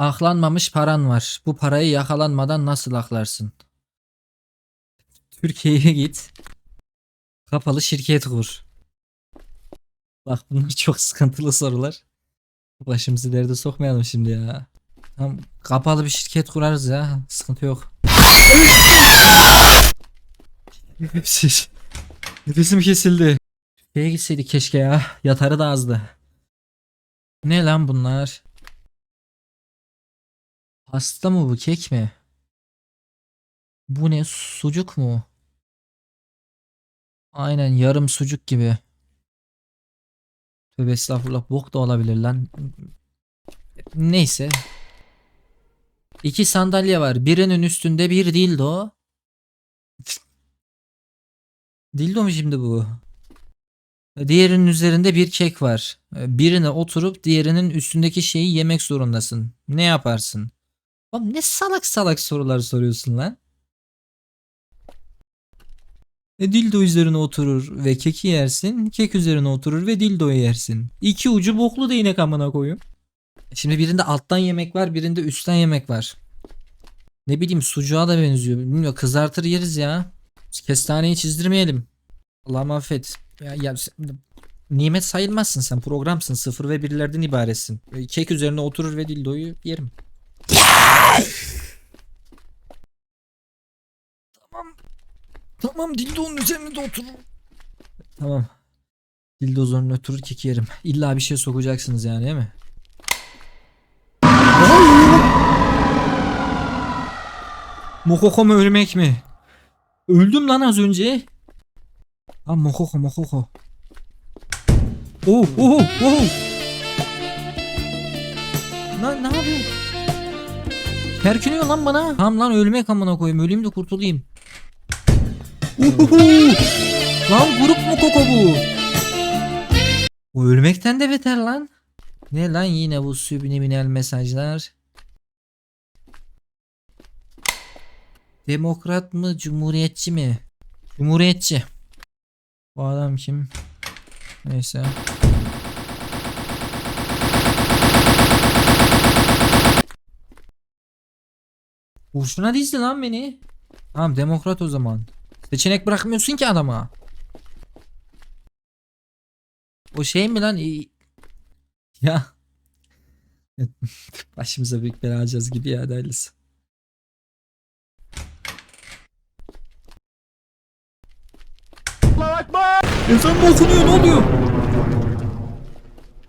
Aklanmamış paran var. Bu parayı yakalanmadan nasıl aklarsın? Türkiye'ye git. Kapalı şirket kur. Bak bunlar çok sıkıntılı sorular. Başımızı derde sokmayalım şimdi ya. Tamam, kapalı bir şirket kurarız ya. Sıkıntı yok. Nefesim kesildi. Şeye gitseydik keşke ya. Yatarı da azdı. Ne lan bunlar? Pasta mı bu kek mi? Bu ne sucuk mu? Aynen yarım sucuk gibi. Tövbe estağfurullah bok da olabilir lan. Neyse. İki sandalye var. Birinin üstünde bir dildo. Dildo mu şimdi bu? Diğerinin üzerinde bir kek var. Birine oturup diğerinin üstündeki şeyi yemek zorundasın. Ne yaparsın? Oğlum ne salak salak sorular soruyorsun lan? E, dildo üzerine oturur ve keki yersin. Kek üzerine oturur ve dildoyu yersin. İki ucu boklu değnek amına koyayım. Şimdi birinde alttan yemek var, birinde üstten yemek var. Ne bileyim sucuğa da benziyor. Bilmiyorum kızartır yeriz ya. Kestaneyi çizdirmeyelim. Allah affet. Ya, ya nimet sayılmazsın sen programsın. Sıfır ve birlerden ibaretsin. Kek üzerine oturur ve dildoyu yerim. Tamam. Tamam dildonun üzerine de oturur. Tamam. Dildo üzerine oturur keki yerim. İlla bir şey sokacaksınız yani değil mi? Mokoko mu ölmek mi? Öldüm lan az önce. Ha mokoko mokoko. Oh oh oh. Lan ne yapıyor? Herkülüyor lan bana. Tamam lan ölmek amına koyayım. Öleyim de kurtulayım. Uhuhu. Lan grup mu koko bu? O ölmekten de beter lan. Ne lan yine bu subliminal mesajlar? Demokrat mı, cumhuriyetçi mi? Cumhuriyetçi. Bu adam kim? Neyse. Kurşuna dizdi lan beni. Tamam demokrat o zaman. Seçenek bırakmıyorsun ki adama. O şey mi lan? Ya. Başımıza büyük bela alacağız gibi ya hayırlısı. Ezan mı okunuyor ne oluyor?